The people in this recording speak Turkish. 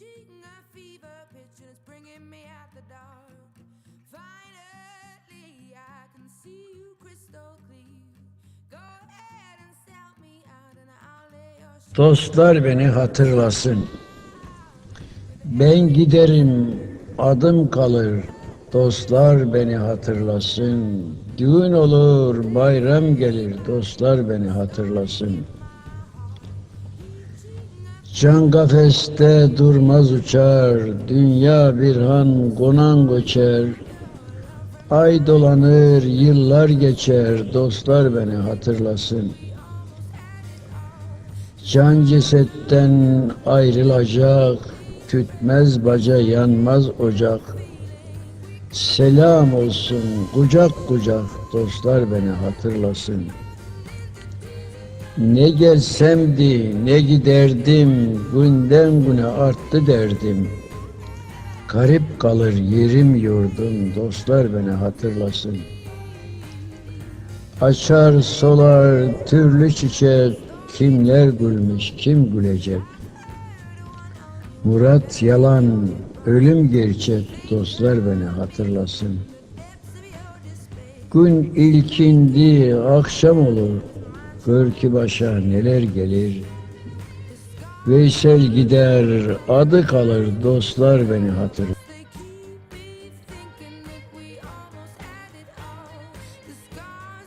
Reaching a fever pitch and it's bringing me out the dark. Finally, I can see you crystal clear. Go ahead and sell me out and I'll lay your Dostlar beni hatırlasın. Ben giderim, adım kalır. Dostlar beni hatırlasın. Düğün olur, bayram gelir. Dostlar beni hatırlasın. Can kafeste durmaz uçar. Dünya bir han konan göçer. Ay dolanır, yıllar geçer. Dostlar beni hatırlasın. Can cesetten ayrılacak, tütmez baca yanmaz ocak. Selam olsun kucak kucak, dostlar beni hatırlasın. Ne gelsemdi, ne giderdim, günden güne arttı derdim. Garip kalır yerim yurdum, dostlar beni hatırlasın. Açar solar türlü çiçek, kimler gülmüş, kim gülecek? Murat yalan, ölüm gerçek, dostlar beni hatırlasın. Gün ilkindi, akşam olur, gör ki başa neler gelir. Veysel gider, adı kalır, dostlar beni hatırlasın.